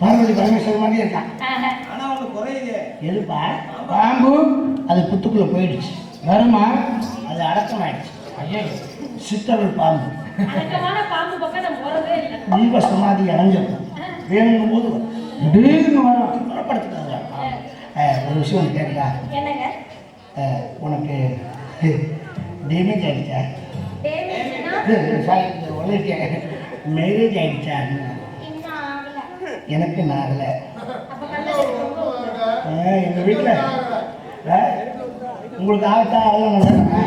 பார்வதி பரமேஸ்வரன் மாதிரி இருக்கான். ஆஹா. ஆனா ஒண்ணு குறையுது எதுப்பா பாம்பு அது புத்துக்குள்ள போயிடுச்சு. வருமா அது அடக்கமாயிடுச்சு. ஐயோ சித்தர்கள் பாம்பு. ஜீவ சமாதி அடைஞ்சது வேணுங்கும் போது. திடீர்னு வரும். புறப்படுத்துக்காங்க ஒரு விஷயம் ஒன்று கேட்குறா உனக்கு டேமேஜ் ஆயிடுச்சா? டேமேஜ்னா சாரி உனக்கு மேரேஜ் ஆயிடுச்சா? ஆகல எனக்கு ரொம்ப எங்கள் வீட்டில்? உங்களுக்கு ஆகட்டா அதெல்லாம் நல்லா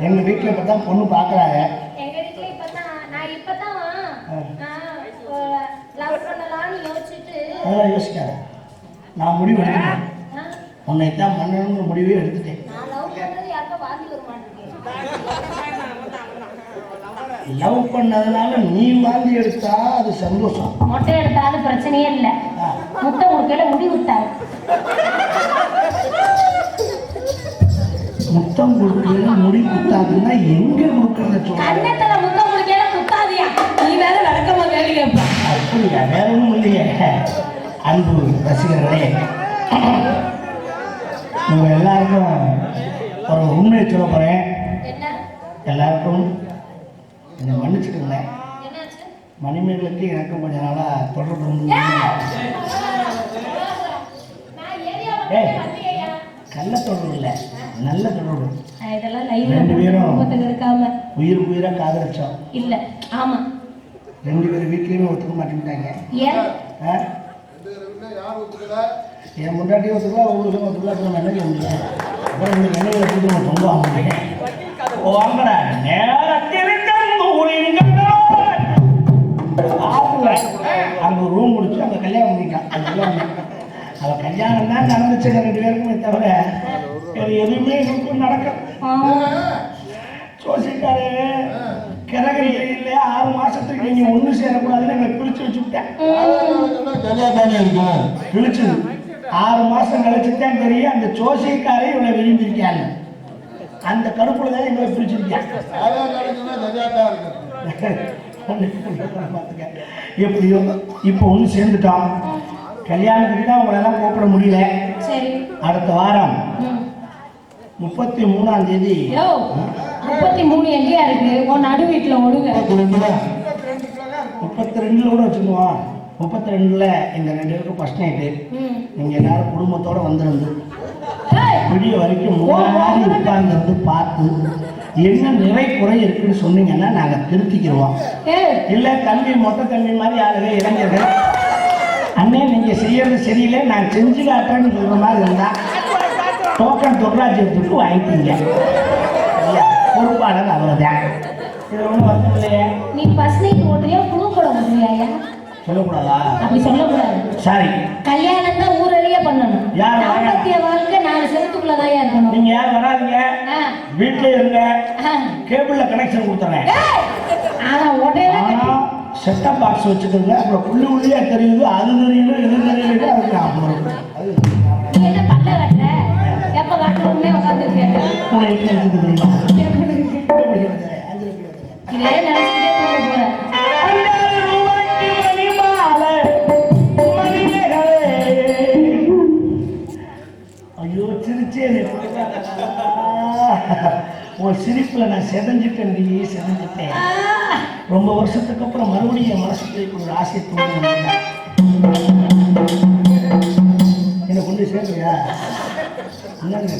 எங்கள் வீட்டில் இப்போ தான் பொண்ணு பார்க்குறாங்க அதெல்லாம் யோசிக்காத. நான் முடிவு ஆ, உன்னை தான் பண்ணணுங்கிற முடிவே எடுத்துட்டேன். லவ் பண்ணதுனால நீ வாந்தி எடுத்தா அது சந்தோஷம். மொட்டை எடுத்தாலும் பிரச்சனையே இல்லை. முட்டை முட்டையில முடி விட்டாரு. முத்தம் கொடுக்கல முடி குத்தாதுன்னா எங்க கொடுக்கறத கண்ணத்துல முத்தம் முடிக்கல குத்தாதியா? நீ வேற நடக்கமா கேள்வி கேட்ப அப்படியா? வேற ஒன்றும் இல்லையே. அன்பு ரசிகர்களே. உங்க எல்லாருக்கும் ஒரு உண்மையை சொல்ல போறேன். எல்லாருக்கும் என்னாச்சு? மணிமேகலுக்கு எனக்கும் கொஞ்ச நாளாக தொடர்பு இருந்து ஏய். கள்ள தொடர்பு இல்லை. நல்ல தொடர்பு. இதெல்லாம் லைவ்ல ரெண்டு பேரும். உயிருக்கு உயிராக காதலிச்சோம். இல்ல. ஆமா. ரெண்டு பேரும் வீட்லேயுமே ஒத்துக்க மாட்டேங்கிட்டாங்க ஏன்? ஆ? என் முன்னாடி ஒத்துக்கலாம் ஒவ்வொரு ஒத்துக்கலாம் அப்புறம் என்ன முடியும் அப்புறம் நம்ம ஓ வாங்கடா அங்கே ரூம் முடிச்சு அங்கே கல்யாணம் பண்ணிட்டான் அந்த கல்யாணம் அவள் கல்யாணம் தான் நடந்துச்சு ரெண்டு பேருக்குமே தவிர வேறு எதுவுமே எங்களுக்கும் நடக்கல. சோசிக்காரு கிரகரி இல்லை ஆறு மாசத்துக்கு நீங்க ஒண்ணு சேரக்கூடாதுன்னு எங்களை பிரிச்சு வச்சு விட்டேன் பிரிச்சு ஆறு மாசம் கழிச்சு தான் தெரியும் அந்த ஜோசியக்காரே இவளை விரும்பியிருக்காங்க. அந்த கருப்புல தான் எங்களை பிரிச்சிருக்காங்க. பார்த்துக்க எப்படியோ இப்போ ஒன்று சேர்ந்துட்டோம். கல்யாணத்துக்கு தான் உங்களெல்லாம் கூப்பிட முடியல. சரி. அடுத்த வாரம். முப்பத்தி மூணாம் தேதி. முப்பத்தி மூணு எங்கேயா இருக்கு? உன் நடு வீட்டுல ஒடுங்க. முப்பத்தி ரெண்டுல? கூட வச்சுக்குவோம் முப்பத்தி ரெண்டுல எங்க ரெண்டு பேருக்கும் ஃபர்ஸ்ட் நைட்டு. நீங்க எல்லாரும் குடும்பத்தோட வந்திருந்து விடிய வரைக்கும் முன்னாடி உட்கார்ந்து பார்த்து. என்ன நிறை குறை இருக்குன்னு சொன்னீங்கன்னா நாங்க திருத்திக்கிடுவோம் இல்ல தம்பி மொட்டை தம்பி மாதிரி ஆளுங்க இளைஞர்கள். அண்ணே நீங்க செய்யறது சரியில்லை நான் செஞ்சு காட்டுறேன்னு சொல்ற மாதிரி இருந்தா டோக்கன் தொழிலாட்சியத்துக்கு வாங்கிட்டீங்க ஐயா, பொறுப்பாளர் அவ்வளவுதான். இது ஒன்றும் வந்து இல்லையே. நீ பஸ் நைட் ஓட்டுறியா புது ஓட்டுறியா சொல்லக்கூடாதா? அப்படி சொல்லக்கூடாது. சாரி. கல்யாணம் தான் ஊரறிய பண்ணணும். யார்? தாம்பத்திய வாழ்க்கை நாலு செவத்துக்குள்ளதான் இருக்கணும். நீங்க யார் வராதீங்க. வீட்டிலே இருங்க. கேபிள்ல கனெக்ஷன் கொடுத்துறேன். ஆனா உடையில ஆனா செட்டப் பாக்ஸ் வச்சுக்கோங்க. அப்புறம் புள்ளி புள்ளியா தெரியுது அது தெரியுது இது தெரியுது அது நீ என்ன பல்ல கட்டுற எப்ப எடுத்துக்க தெரியுமா? இதே நினைச்சுக்கிட்டே உன் சிரிப்புல நான் செதஞ்சிட்டேன் நீ செதஞ்சிட்டேன். ரொம்ப வருஷத்துக்கு அப்புறம் மறுபடியும் என் மனசுக்கு ஒரு ஆசையை தோணுது என்னை கொண்டு சேர்ந்துயா என்னங்க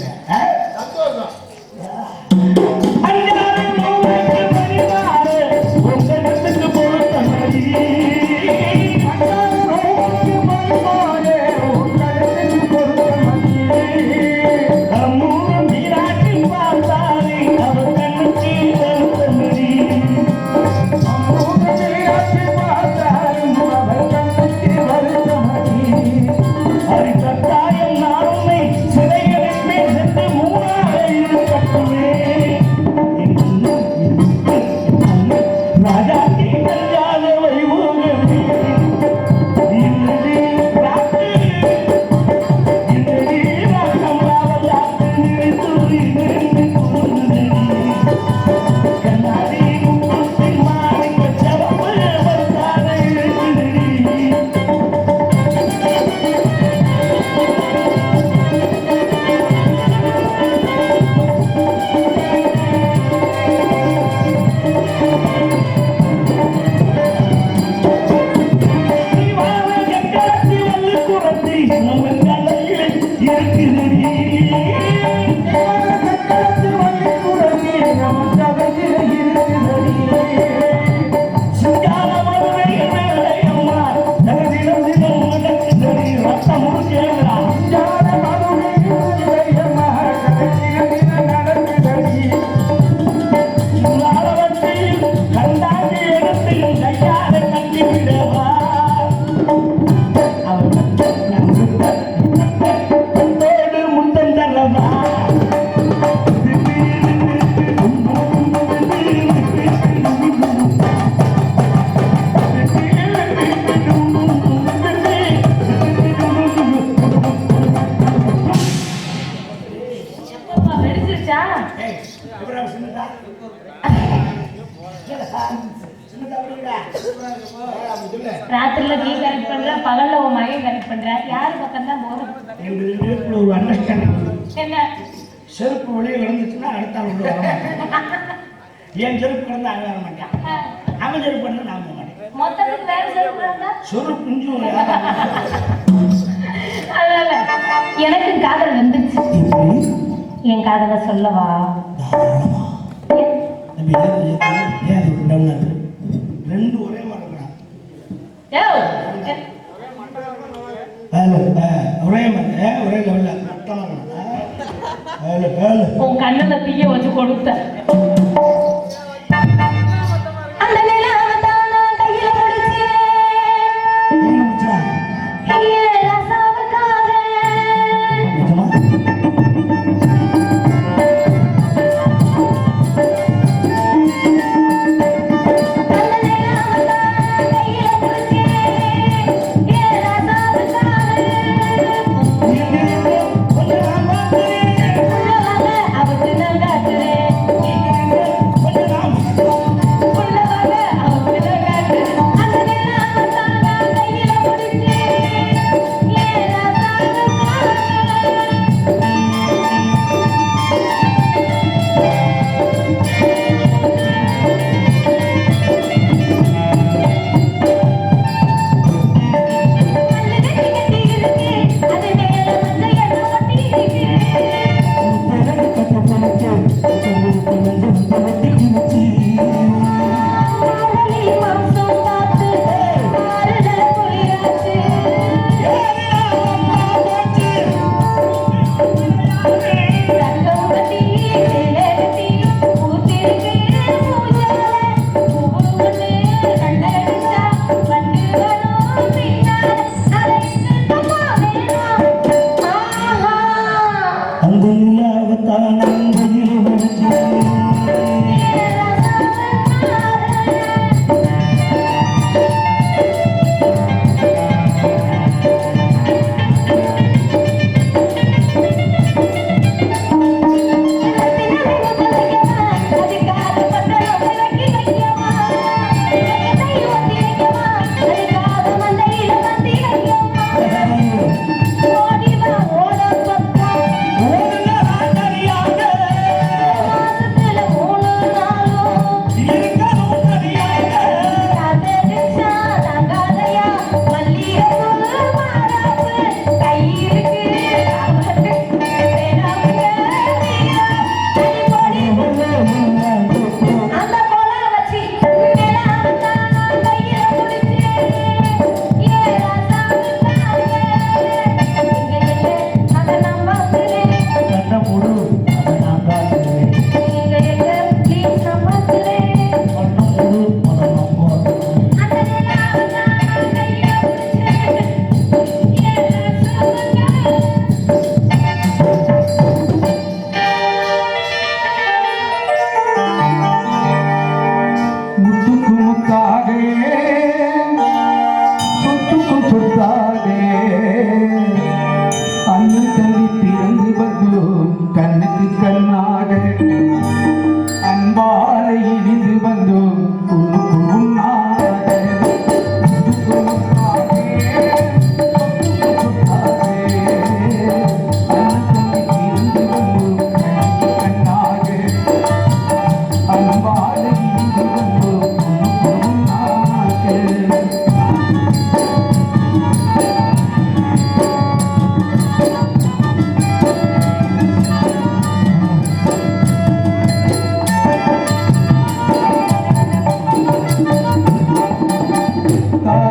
தெரிஞ்சிச்சா ராத்திரில கனெக்ட் பண்ற பகல்ல கனெக்ட் பண்ற யாரு பக்கம் என்ன? செருப்பு வெளியே கிடந்துச்சுன்னா அடுத்த என் செருப்பு கிடந்து அவன் மாட்டான்? அவன் செருப்பு கிடந்து நான் மாட்டேன். மொத்தத்துக்கு வேற செருப்பு கிடந்தா? செருப்பு அதனால எனக்கு காதல் வந்துச்சு என் காதல சொல்லவா? ரெண்டு ஒரே ஒரே ஒரே லெவல்ல உன் கண்ணுல தீய வச்சு கொடுத்த.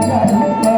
Obrigado.